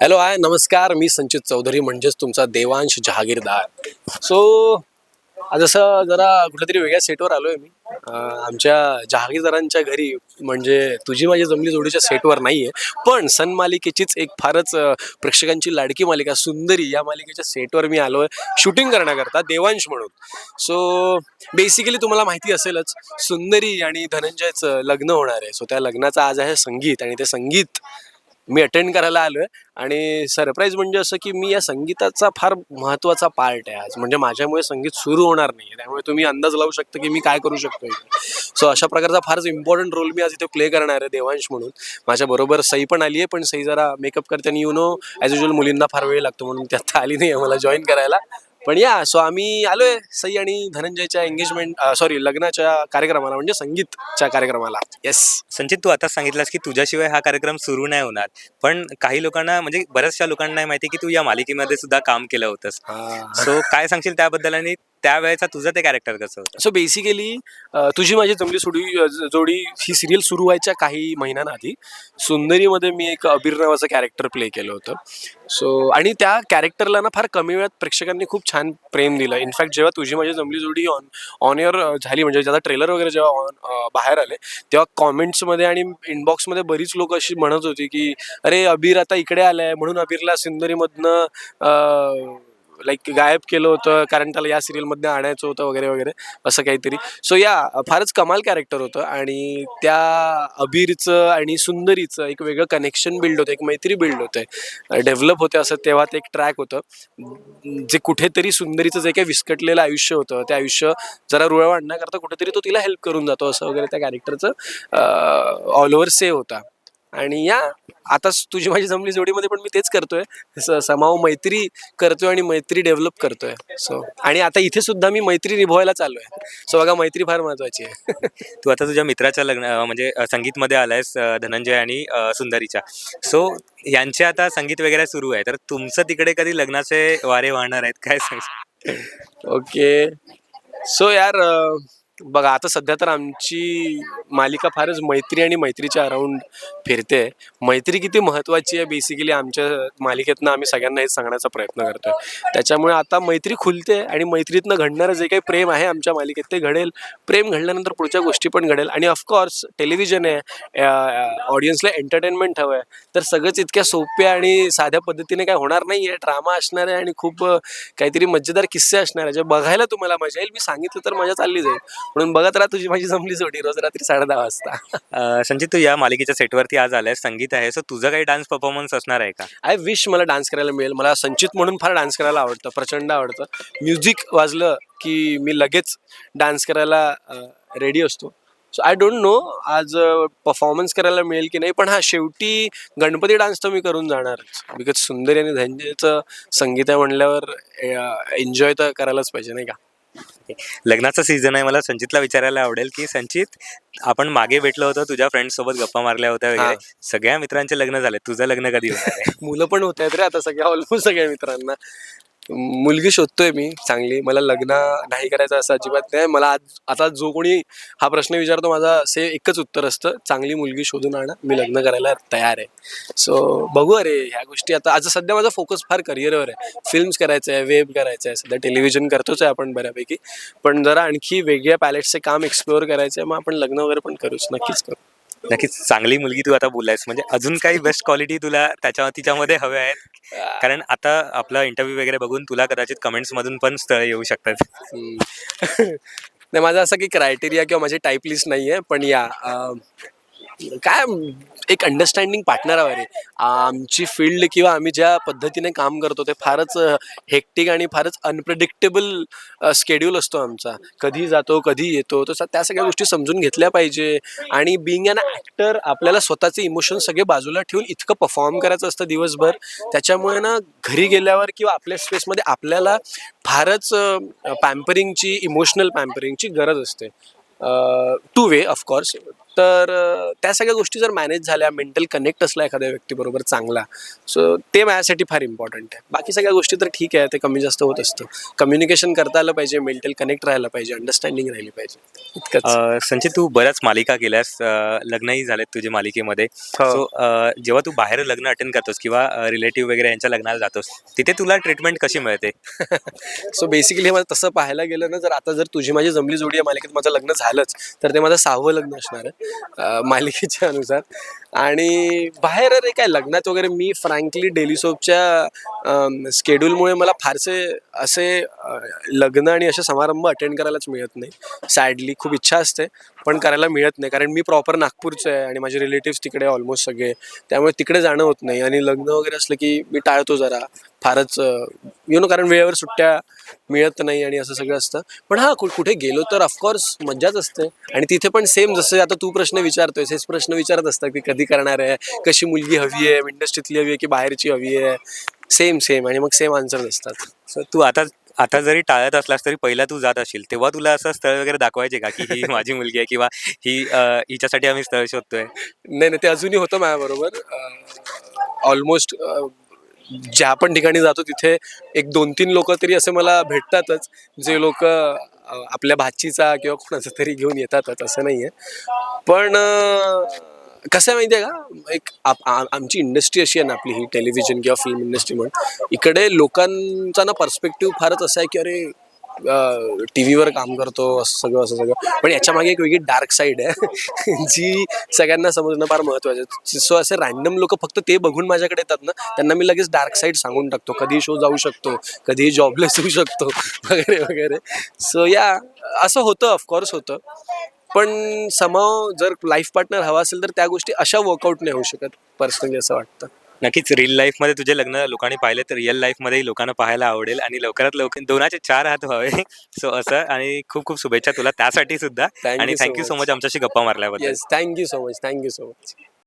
Hello hi नमस्कार. मी संचित चौधरी म्हणजेच तुमचा देवांश जहागीरदार. सो जसं जरा कुठेतरी वेगळ्या सेटवर आलोय मी. आमच्या जहागीरदारांच्या घरी म्हणजे तुझी माझी जमली जोडीच्या सेटवर नाहीये. पण सन मालिकेचीच एक फारच प्रेक्षकांची लाडकी मालिका सुंदरी या मालिकेच्या सेटवर मी आलोय. शूटिंग करण्याकरता देवांश म्हणून. सो बेसिकली तुम्हाला माहिती असेलच सुंदरी आणि धनंजयचं लग्न होणार आहे. सो त्या लग्नाचं आज आहे संगीत आणि ते संगीत मी अटेंड करायला आलोय. आणि सरप्राईज म्हणजे असं की मी या संगीताचा फार महत्त्वाचा पार्ट आहे आज. म्हणजे माझ्यामुळे संगीत सुरू होणार नाही त्यामुळे तुम्ही अंदाज लावू शकता की मी काय करू शकतो सो अशा प्रकारचा फारच इम्पॉर्टंट रोल मी आज इथे प्ले करणार आहे देवांश म्हणून. माझ्या बरोबर सई पण आली आहे पण सई जरा मेकअप करते आणि यु नो ॲज युजल मुलींना फार वेळ लागतो म्हणून त्यात आली नाही आहे मला जॉईन करायला. पण या सो आम्ही आलोय सई आणि धनंजयच्या एंगेजमेंट सॉरी लग्नाच्या कार्यक्रमाला म्हणजे संगीतच्या कार्यक्रमाला. येस संचित तू आता सांगितलंस की तुझ्याशिवाय हा कार्यक्रम सुरू नाही होणार. पण काही लोकांना म्हणजे बऱ्याचशा लोकांना माहिती की तू या मालिकेमध्ये सुद्धा काम केलं होतंस. सो काय सांगशील त्याबद्दल आणि त्यावेळेचा तुझं ते कॅरेक्टर कसं होतं? सो बेसिकली तुझी माझी जमली सोडी जोडी ही सिरियल सुरू व्हायच्या काही महिन्यांआधी सुंदरीमध्ये मी एक अबीर नावाचं कॅरेक्टर प्ले केलं होतं. सो आणि त्या कॅरेक्टरला ना फार कमी वेळात प्रेक्षकांनी खूप छान प्रेम दिलं. इनफॅक्ट जेव्हा तुझी माझी जमली जोडी ऑन ऑन एअर झाली म्हणजे ज्याचा ट्रेलर वगैरे जेव्हा ऑन बाहेर आले तेव्हा कॉमेंट्समध्ये आणि इनबॉक्समध्ये बरीच लोक अशी म्हणत होती की अरे अबीर आता इकडे आलाय. म्हणून अबीरला सुंदरीमधनं लाईक गायब केलं होतं कारण त्याला या सिरियलमधनं आणायचं होतं वगैरे वगैरे असं काहीतरी. सो या फारच कमाल कॅरेक्टर होतं आणि त्या अबीरचं आणि सुंदरीचं एक वेगळं कनेक्शन बिल्ड होतं एक मैत्री बिल्ड होतं. डेव्हलप होते असं तेव्हा ते एक ट्रॅक होतं. जे कुठेतरी सुंदरीचं जे काही विस्कटलेलं आयुष्य होतं ते आयुष्य जरा रुळ वाढण्याकरता कुठेतरी तो तिला हेल्प करून जातो असं वगैरे त्या कॅरेक्टरचं ऑल ओव्हर सेव होता. आणि या आता तुझी माझी जमली जोडीमध्ये पण मी तेच करतोय. समाव मैत्री करतोय आणि मैत्री डेव्हलप करतोय. सो आणि आता इथे सुद्धा मी मैत्री निभवायला चाललोय. सो बघा मैत्री फार महत्वाची आहे. तू आता तुझ्या मित्राच्या लग्न म्हणजे संगीतमध्ये आलायस धनंजय आणि सुंदरीच्या. सो यांचे आता संगीत वगैरे सुरू आहे. तर तुमचं तिकडे कधी लग्नाचे वारे वाहणार आहेत? काय सांग ओके सो यार बघा आता सध्या तर आमची मालिका फारच मैत्री आणि मैत्रीच्या अराऊंड फिरते. मैत्री किती महत्वाची आहे बेसिकली आमच्या मालिकेतनं आम्ही सगळ्यांना हेच सांगण्याचा प्रयत्न करतोय. त्याच्यामुळे आता मैत्री खुलते आणि मैत्रीतनं घडणारं जे काही प्रेम आहे आमच्या मालिकेत ते घडेल. प्रेम घडल्यानंतर पुढच्या गोष्टी पण घडेल. आणि ऑफकोर्स टेलिव्हिजन आहे ऑडियन्सला एंटरटेनमेंट हवं आहे. तर सगळंच इतक्या सोप्या आणि साध्या पद्धतीने काय होणार नाही आहे ड्रामा असणार आहे आणि खूप काहीतरी मजेदार किस्से असणार आहे. जे बघायला तुम्हाला मजा येईल. मी सांगितलं तर मजा चालली जाईल. म्हणून बघत राहा तुझी माझी जमली जोडी रोज रात्री साडे दहा वाजता. अं, संचित तू या मालिकेच्या सेटवरती आज आलायस संगीत आहे. सो तुझं काही डान्स परफॉर्मन्स असणार आहे का? आय विश मला डान्स करायला मिळेल. मला संचित म्हणून फार डान्स करायला आवडतं प्रचंड आवडतं. म्युझिक वाजलं की मी लगेच डान्स करायला रेडी असतो. सो आय डोंट नो आज परफॉर्मन्स करायला मिळेल की नाही पण हा शेवटी गणपती डान्स तर मी करून जाणारच. बिकॉज सुंदरी आणि धनंजयचं संगीत आहे म्हणल्यावर एन्जॉय तर करायलाच पाहिजे नाही का? लग्नाचा सीझन आहे. मला संचितला विचारायला आवडेल की संचित आपण मागे भेटलो होतो तुझ्या फ्रेंड सोबत गप्पा मारल्या होत्या. वगैरे. सगळ्या मित्रांचे लग्न झाले. तुझं लग्न कधी होणार आहे? मुलं पण होत आहेत रे आता सगळ्या ऑलमोस्ट सगळ्या मित्रांना. मुलगी शोधतोय मी चांगली. मला लग्न नाही करायचं असं अजिबात नाही. मला आज आता जो कोणी हा प्रश्न विचारतो माझा से एकच उत्तर असतं चांगली मुलगी शोधून आणा मी लग्न करायला तयार आहे. सो बघू अरे ह्या गोष्टी आता आज सध्या माझा फोकस फार करिअरवर आहे. फिल्म्स करायचं आहे वेब करायचं आहे. सध्या टेलिव्हिजन करतोच आहे आपण बऱ्यापैकी. पण जरा आणखी वेगळ्या पॅलेटचे काम एक्सप्लोअर करायचं आहे मग आपण लग्न वगैरे पण करूच. नक्कीच करू. नक्कीच चांगली मुलगी तू आता बोलायस म्हणजे अजून काही बेस्ट क्वालिटी तुला त्याच्या तिच्यामध्ये हव्या आहेत? कारण आता आपला इंटरव्ह्यू वगैरे बघून तुला कदाचित कमेंट्स मधून पण स्थळ येऊ शकतात. नाही माझा असा काही क्रायटेरिया किंवा माझी टाईप लिस्ट नाही आहे पण या काय एक अंडरस्टँडिंग पार्टनर हवा रे. आमची फील्ड किंवा आम्ही ज्या पद्धतीने काम करतो ते फारच हेक्टिक आणि फारच अनप्रेडिक्टेबल स्केड्यूल असतो आमचा. कधी जातो कधी येतो तर त्या सगळ्या गोष्टी समजून घेतल्या पाहिजे. आणि बिंग अन ॲक्टर आपल्याला स्वतःचे इमोशन सगळे बाजूला ठेवून इतकं परफॉर्म करायचं असतं दिवसभर. त्याच्यामुळे ना घरी गेल्यावर किंवा आपल्या स्पेसमध्ये आपल्याला फारच पॅम्परिंगची इमोशनल पॅम्परिंगची गरज असते. टू वे ऑफकोर्स तर त्या सगळ्या गोष्टी जर मॅनेज झाल्या मेंटल कनेक्ट असला एखाद्या व्यक्तीबरोबर चांगला सो ते माझ्यासाठी फार इम्पॉर्टंट आहे. बाकी सगळ्या गोष्टी तर ठीक आहे ते कमी जास्त होत असतं. कम्युनिकेशन करता आलं पाहिजे मेंटल कनेक्ट राहायला पाहिजे अंडरस्टँडिंग राहिली पाहिजे. इतकंच. अ, संचित तू बऱ्याच मालिका केल्यास लग्नही झालेत तुझे मालिकेमध्ये. हो. सो जेव्हा तू बाहेर लग्न अटेंड करतोस किंवा रिलेटिव्ह वगैरे यांच्या लग्नाला जातोस तिथे तुला ट्रीटमेंट कशी मिळते? सो बेसिकली माझं तसं पाहायला गेलं ना जर आता जर तुझी माझी जमली जोडी या मालिकेत माझं लग्न झालंच तर ते माझं सहावं लग्न असणार आहे. मालिकेच्या अनुसार. आणि बाहेर अरे काय लग्नात वगैरे मी फ्रँकली डेली सोपच्या स्केड्यूलमुळे मला फारसे असे लग्न आणि असे समारंभ अटेंड करायलाच मिळत नाही. सॅडली खूप इच्छा असते पण करायला मिळत नाही. कारण मी प्रॉपर नागपूरचं आहे आणि माझे रिलेटिव्स तिकडे ऑलमोस्ट सगळे. त्यामुळे तिकडे जाणं होत नाही. आणि लग्न वगैरे असलं की मी टाळतो जरा. फारच यु नो कारण वेळेवर सुट्ट्या मिळत नाही आणि असं सगळं असतं. पण हा कु- कुठे गेलो तर ऑफकोर्स मज्जाच असते. आणि तिथे पण सेम जसं आता तू प्रश्न विचारतोय हेच प्रश्न विचारत असतात की कधी करणार आहे कशी मुलगी हवी आहे इंडस्ट्रीतली हवी आहे की बाहेरची हवी आहे. सेम सेम आणि मग सेम आन्सर असतात. सो तू आता आता जरी टाळत असलास तरी पहिला तू जात असशील. तेव्हा तुला असं स्थळ वगैरे दाखवायचे का की ही माझी मुलगी आहे किंवा ही अ, हिच्यासाठी आम्ही स्थळ शोधतोय? नाही नाही ते अजूनही होतं माझ्याबरोबर. ऑलमोस्ट ज्या पण ठिकाणी जातो तिथे एक दोन तीन लोक तरी असे मला भेटतातच. जे लोक आपल्या भाचीचा किंवा कोणाचा तरी घेऊन येतातच असं नाही आहे पण अं, कसं आहे माहिती आहे का? एक आमची इंडस्ट्री अशी आहे ना आपली ही टेलिव्हिजन किंवा फिल्म इंडस्ट्री म्हणून. इकडे लोकांचा ना पर्स्पेक्टिव्ह फारच असा आहे की अरे टी व्हीवर काम करतो असं सगळं असं सगळं. पण याच्या मागे एक वेगळी डार्क साईड आहे. जी सगळ्यांना समजणं फार महत्त्वाचं आहे. सो असे रॅन्डम लोक फक्त ते बघून माझ्याकडे येतात ना त्यांना मी लगेच डार्क साईड सांगून टाकतो. कधी शो जाऊ शकतो कधी जॉबलेस होऊ शकतो वगैरे वगैरे. सो या असं होतं ऑफकोर्स होतं. पण समाव जर लाईफ पार्टनर हवा असेल तर त्या गोष्टी अशा वर्कआउट नाही होऊ शकत पर्सनली असं वाटतं. नक्कीच रिअल लाईफमध्ये तुझे लग्न लोकांनी पाहिले तर रिअल लाईफमध्येही लोकांना पाहायला आवडेल आणि लवकरात लवकर दोनाचे चार हात व्हावे. सो असं आणि खूप खूप शुभेच्छा तुला त्यासाठी सुद्धा. Thank आणि so thank you so much. Much आमच्याशी गप्पा मारल्याबद्दल. Yes thank you so much thank you so much